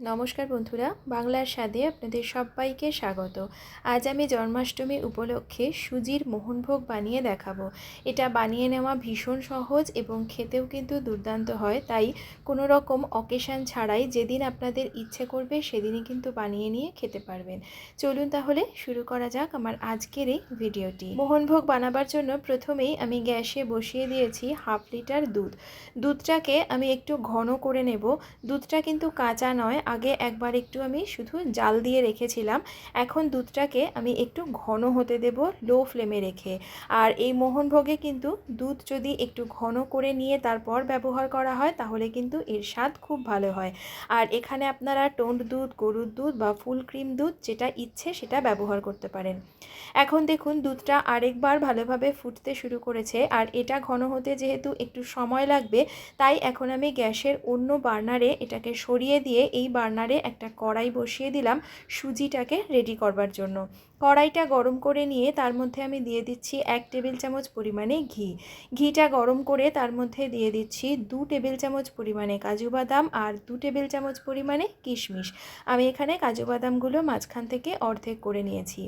নমস্কার বন্ধুরা, বাংলার স্বাদে আপনাদের সবাইকে স্বাগত। আজ আমি জন্মাষ্টমী উপলক্ষে সুজির মোহনভোগ বানিয়ে দেখাবো। এটা বানিয়ে নেওয়া ভীষণ সহজ এবং খেতেও কিন্তু দুর্দান্ত হয়, তাই কোনো রকম অকেশান ছাড়াই যেদিন আপনাদের ইচ্ছে করবে সেদিনই কিন্তু বানিয়ে নিয়ে খেতে পারবেন। চলুন তাহলে শুরু করা যাক আমার আজকের এই ভিডিওটি। মোহনভোগ বানাবার জন্য প্রথমেই আমি গ্যাসে বসিয়ে দিয়েছি হাফ লিটার দুধ। দুধটাকে আমি একটু ঘন করে নেব। দুধটা কিন্তু কাঁচা নয় আগে একবার একটু আমি শুধু জাল দিয়ে রেখেছিলাম। এখন দুধটাকে আমি একটু ঘন হতে দেব লো ফ্লেমে রেখে। আর এই মোহনভোগে কিন্তু দুধ যদি একটু ঘন করে নিয়ে তারপর ব্যবহার করা হয়, তাহলে কিন্তু এর স্বাদ খুব ভালো হয়। আর এখানে আপনারা টোন্ড দুধ, গরুর দুধ বা ফুল ক্রিম দুধ যেটা ইচ্ছে সেটা ব্যবহার করতে পারেন। এখন দেখুন দুধটা আরেকবার ভালোভাবে ফুটতে শুরু করেছে। আর এটা ঘন হতে যেহেতু একটু সময় লাগবে, তাই এখন আমি গ্যাসের অন্য বার্নারে এটাকে সরিয়ে দিয়ে এই বার্নারে একটা কড়াই বসিয়ে দিলাম সুজিটাকে রেডি করবার জন্য। কড়াইটা গরম করে নিয়ে তার মধ্যে আমি দিয়ে দিচ্ছি এক টেবিল চামচ পরিমাণে ঘি। ঘিটা গরম করে তার মধ্যে দিয়ে দিচ্ছি দু টেবিল চামচ পরিমাণে কাজু বাদাম আর দু টেবিল চামচ পরিমাণে কিশমিশ। আমি এখানে কাজু বাদামগুলো মাঝখান থেকে অর্ধেক করে নিয়েছি।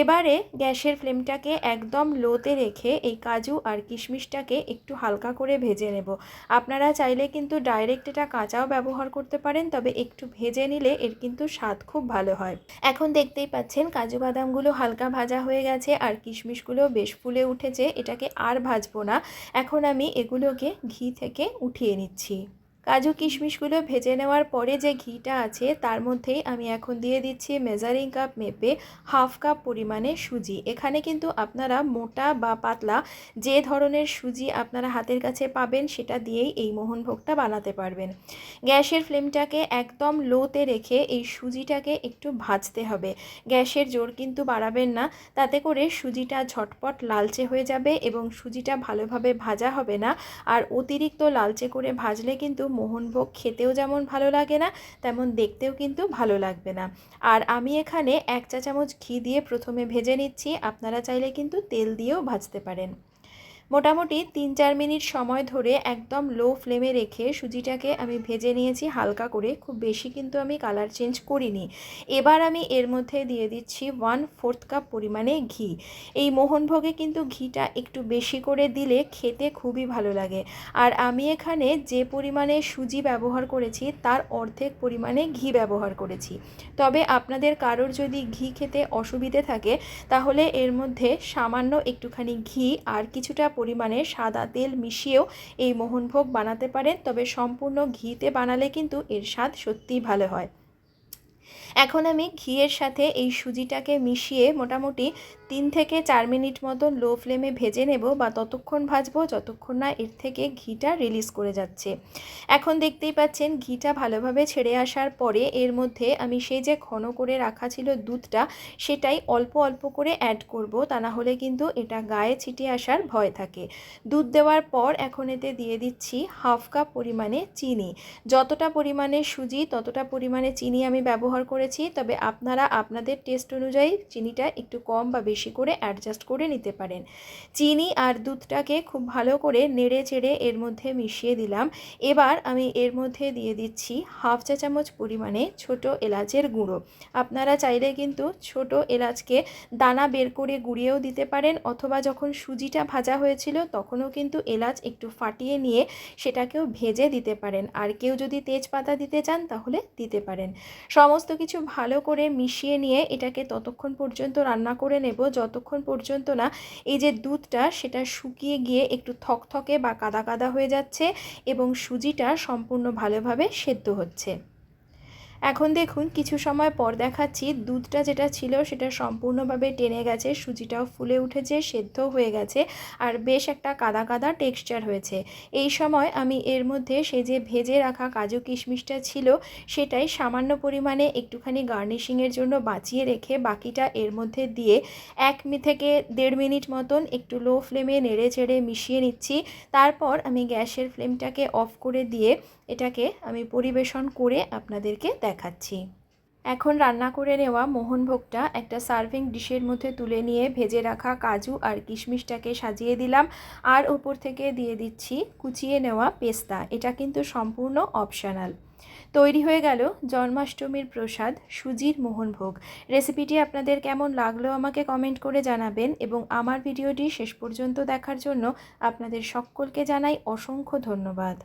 এবারে গ্যাসের ফ্লেমটাকে একদম লোতে রেখে এই কাজু আর কিশমিশটাকে একটু হালকা করে ভেজে নেব। আপনারা চাইলে কিন্তু ডাইরেক্ট এটা কাঁচাও ব্যবহার করতে পারেন, তবে একটু ভেজে নিলে এর কিন্তু স্বাদ খুব ভালো হয়। এখন দেখতেই পাচ্ছেন কাজু বাদামগুলো হালকা ভাজা হয়ে গেছে আর কিশমিশগুলো বেশ ফুলে উঠেছে, এটাকে আর ভাজবো না। এখন আমি এগুলোকে ঘি থেকে উঠিয়ে নিচ্ছি। কাজু কিশমিশগুলো ভেজে নেওয়ার পরে যে ঘিটা আছে, তার মধ্যেই আমি এখন দিয়ে দিচ্ছি মেজারিং কাপ মেপে হাফ কাপ পরিমাণে সুজি। এখানে কিন্তু আপনারা মোটা বা পাতলা যে ধরনের সুজি আপনারা হাতের কাছে পাবেন, সেটা দিয়েই এই মোহনভোগটা বানাতে পারবেন। গ্যাসের ফ্লেমটাকে একদম লোতে রেখে এই সুজিটাকে একটু ভাজতে হবে। গ্যাসের জোর কিন্তু বাড়াবেন না, তাতে করে সুজিটা ঝটপট লালচে হয়ে যাবে এবং সুজিটা ভালোভাবে ভাজা হবে না। আর অতিরিক্ত লালচে করে ভাজলে কিন্তু মোহনভোগ খেতেও যেমন ভালো লাগে না, তেমন দেখতেও কিন্তু ভালো লাগবে না। আর আমি এখানে এক চা চামচ ঘি দিয়ে প্রথমে ভেজে নিচ্ছি, আপনারা চাইলে কিন্তু তেল দিয়েও ভাজতে পারেন। মোটামুটি তিন চার মিনিট সময় ধরে একদম লো ফ্লেমে রেখে সুজিটাকে আমি ভেজে নিয়েছি হালকা করে, খুব বেশি কিন্তু আমি কালার চেঞ্জ করিনি। এবার আমি এর মধ্যে দিয়ে দিচ্ছি ওয়ান ফোর্থ কাপ পরিমাণে ঘি। এই মোহনভোগে কিন্তু ঘিটা একটু বেশি করে দিলে খেতে খুবই ভালো লাগে। আর আমি এখানে যে পরিমাণে সুজি ব্যবহার করেছি, তার অর্ধেক পরিমাণে ঘি ব্যবহার করেছি। তবে আপনাদের কারোর যদি ঘি খেতে অসুবিধে থাকে, তাহলে এর মধ্যে সামান্য একটুখানি ঘি আর কিছুটা পরিমাণে সাদা তেল মিশিয়েও এই মোহনভোগ বানাতে পারেন, তবে সম্পূর্ণ ঘিতে বানালে কিন্তু এর স্বাদ সত্যিই ভালো হয়। এখন আমি ঘিয়ের সাথে এই সুজিটাকে মিশিয়ে মোটামুটি তিন থেকে চার মিনিট মতন লো ফ্লেমে ভেজে নেব বা ততক্ষণ ভাজবো যতক্ষণ না এর থেকে ঘিটা রিলিজ করে যাচ্ছে। এখন দেখতেই পাচ্ছেন ঘিটা ভালোভাবে ছেড়ে আসার পরে এর মধ্যে আমি সেই যে ঘন করে রাখা ছিল দুধটা সেটাই অল্প অল্প করে অ্যাড করব, তা না হলে কিন্তু এটা গায়ে ছিটে আসার ভয় থাকে। দুধ দেওয়ার পর এখন এতে দিয়ে দিচ্ছি হাফ কাপ পরিমাণে চিনি। যতটা পরিমাণে সুজি, ততটা পরিমাণে চিনি আমি ব্যবহার করেছি, তবে আপনারা আপনাদের টেস্ট অনুযায়ী চিনিটা একটু কম বা বেশি বেশি করে অ্যাডজাস্ট করে নিতে পারেন। চিনি আর দুধটাকে খুব ভালো করে নেড়ে চেড়ে এর মধ্যে মিশিয়ে দিলাম। এবার আমি এর মধ্যে দিয়ে দিচ্ছি হাফ চা চামচ পরিমাণে ছোট এলাচের গুঁড়ো। আপনারা চাইলে কিন্তু ছোট এলাচকে দানা বের করে গুঁড়িয়েও দিতে পারেন অথবা যখন সুজিটা ভাজা হয়েছিল তখনও কিন্তু এলাচ একটু ফাটিয়ে নিয়ে সেটাকেও ভেজে দিতে পারেন। আর কেউ যদি তেজপাতা দিতে চান তাহলে দিতে পারেন। সমস্ত কিছু ভালো করে মিশিয়ে নিয়ে এটাকে ততক্ষণ পর্যন্ত রান্না করে নেব যতক্ষণ পর্যন্ত না এই যে দুধটা সেটা শুকিয়ে গিয়ে একটু থকথকে বা কাদা কাদা হয়ে যাচ্ছে এবং সুজিটা সম্পূর্ণ ভালোভাবে সেদ্ধ হচ্ছে। এখন দেখুন, কিছু সময় পর দেখাচ্ছি, দুধটা যেটা ছিল সেটা সম্পূর্ণভাবে টেনে গেছে, সুজিটাও ফুলে উঠেছে সেদ্ধ হয়ে গেছে আর বেশ একটা কাদা কাদা টেক্সচার হয়েছে। এই সময় আমি এর মধ্যে সে যে ভেজে রাখা কাজু কিশমিশটা ছিল, সেটাই সামান্য পরিমাণে একটুখানি গার্নিশিংয়ের জন্য বাঁচিয়ে রেখে বাকিটা এর মধ্যে দিয়ে এক থেকে দেড় মিনিট মতন একটু লো ফ্লেমে নেড়ে চেড়ে মিশিয়ে নিচ্ছি। তারপর আমি গ্যাসের ফ্লেমটাকে অফ করে দিয়ে এটাকে আমি পরিবেশন করে আপনাদেরকে দেখাচ্ছি। এখন রান্না করে নেওয়া মোহনভোগটা একটা সার্ভিং ডিশের মধ্যে তুলে নিয়ে ভেজে রাখা কাজু আর কিশমিশটাকে সাজিয়ে দিলাম আর ওপর থেকে দিয়ে দিচ্ছি কুচিয়ে নেওয়া পেস্তা। এটা কিন্তু সম্পূর্ণ অপশনাল। তৈরি হয়ে গেল জন্মাষ্টমীর প্রসাদ সুজির মোহনভোগ রেসিপিটি আপনাদের কেমন লাগল আমাকে কমেন্ট করে জানাবেন এবং আমার ভিডিওটি শেষ পর্যন্ত দেখার জন্য আপনাদের সকলকে জানাই অসংখ্য ধন্যবাদ।